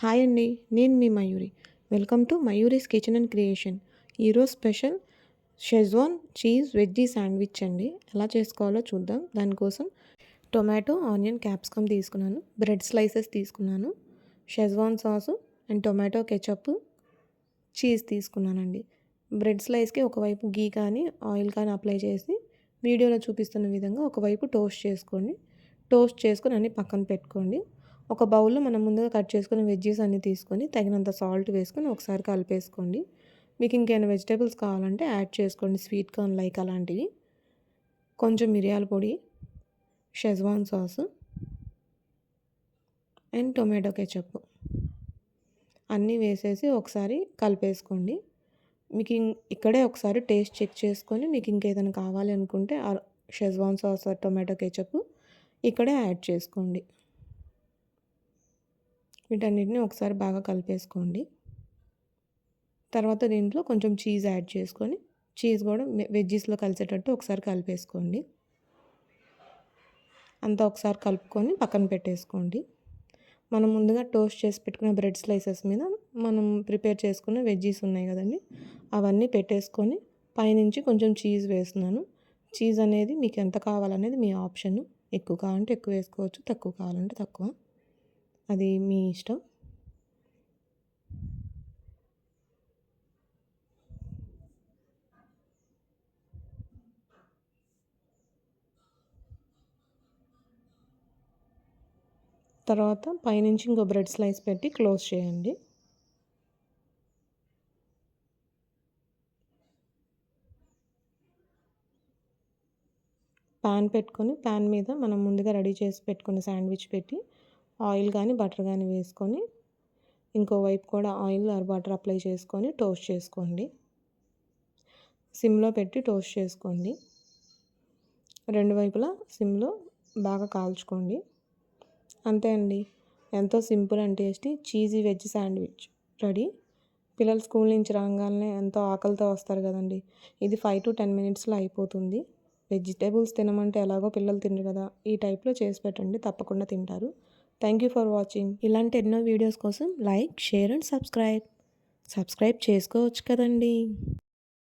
Hi అండి నేను మీ Mayuri. Welcome to Mayuri's kitchen and creation. ఈరోజు special schezwan cheese veggie sandwich అండి. ఎలా చేసుకోవాలో చూద్దాం. దానికోసం టొమాటో ఆనియన్ క్యాప్సికమ్ తీసుకున్నాను. బ్రెడ్ స్లైసెస్ తీసుకున్నాను. Schezwan sauce and tomato ketchup cheese తీసుకున్నానండి. బ్రెడ్ స్లైస్కి ఒకవైపు గీ కానీ ఆయిల్ కానీ అప్లై చేసి వీడియోలో చూపిస్తున్న విధంగా ఒకవైపు టోస్ట్ చేసుకోండి. టోస్ట్ చేసుకొని అన్నీ పక్కన పెట్టుకోండి. ఒక బౌల్లో మనం ముందుగా కట్ చేసుకుని వెజ్జీస్ అన్నీ తీసుకొని తగినంత సాల్ట్ వేసుకొని ఒకసారి కలిపేసుకోండి. మీకు ఇంకేమైనా వెజిటేబుల్స్ కావాలంటే యాడ్ చేసుకోండి. స్వీట్ కార్న్ లైక్ అలాంటివి. కొంచెం మిరియాల పొడి schezwan sauce and tomato ketchup. అన్నీ వేసేసి ఒకసారి కలిపేసుకోండి. మీకు ఇక్కడే ఒకసారి టేస్ట్ చెక్ చేసుకొని మీకు ఇంకేదైనా కావాలి అనుకుంటే షెజ్వాన్ సాస్ టొమాటో కెచప్ ఇక్కడే యాడ్ చేసుకోండి. వీటన్నిటిని ఒకసారి బాగా కలిపేసుకోండి. తర్వాత దీంట్లో కొంచెం చీజ్ యాడ్ చేసుకొని చీజ్ కూడా వెజ్జీస్లో కలిసేటట్టు ఒకసారి కలిపేసుకోండి. అంతా ఒకసారి కలుపుకొని పక్కన పెట్టేసుకోండి. మనం ముందుగా టోస్ట్ చేసి పెట్టుకున్న బ్రెడ్ స్లైసెస్ మీద మనం ప్రిపేర్ చేసుకున్న వెజ్జీస్ ఉన్నాయి కదండి అవన్నీ పెట్టేసుకొని పైనుంచి కొంచెం చీజ్ వేస్తున్నాను. చీజ్ అనేది మీకు ఎంత కావాలనేది మీ ఆప్షన్ ఎక్కువ కావాలంటే ఎక్కువ వేసుకోవచ్చు తక్కువ కావాలంటే తక్కువ. అది మీ ఇష్టం? తర్వాత పైనుంచి ఇంకో బ్రెడ్ స్లైస్ పెట్టి క్లోజ్ చేయండి. ప్యాన్ పెట్టుకొని ప్యాన్ మీద మనం ముందుగా రెడీ చేసి పెట్టుకున్న శాండ్విచ్ పెట్టి ఆయిల్ కానీ బటర్ కానీ వేసుకొని ఇంకోవైపు కూడా ఆయిల్ ఆర్ బటర్ అప్లై చేసుకొని టోస్ట్ చేసుకోండి. సిమ్లో పెట్టి టోస్ట్ చేసుకోండి. రెండు వైపులా సిమ్లో బాగా కాల్చుకోండి. అంతే అండి. ఎంతో simple and tasty cheesy veg sandwich ready. పిల్లలు స్కూల్ నుంచి రాగానే ఎంతో ఆకలితో వస్తారు కదండి. ఇది ఫైవ్ టు టెన్ మినిట్స్లో అయిపోతుంది. వెజిటేబుల్స్ తినమంటే ఎలాగో పిల్లలు తినరు కదా. ఈ టైప్లో చేసి పెట్టండి తప్పకుండా తింటారు. థ్యాంక్ యూ ఫర్ వాచింగ్ ఇలాంటి ఎన్నో వీడియోస్ కోసం like share and subscribe subscribe చేసుకోవచ్చు కదండి.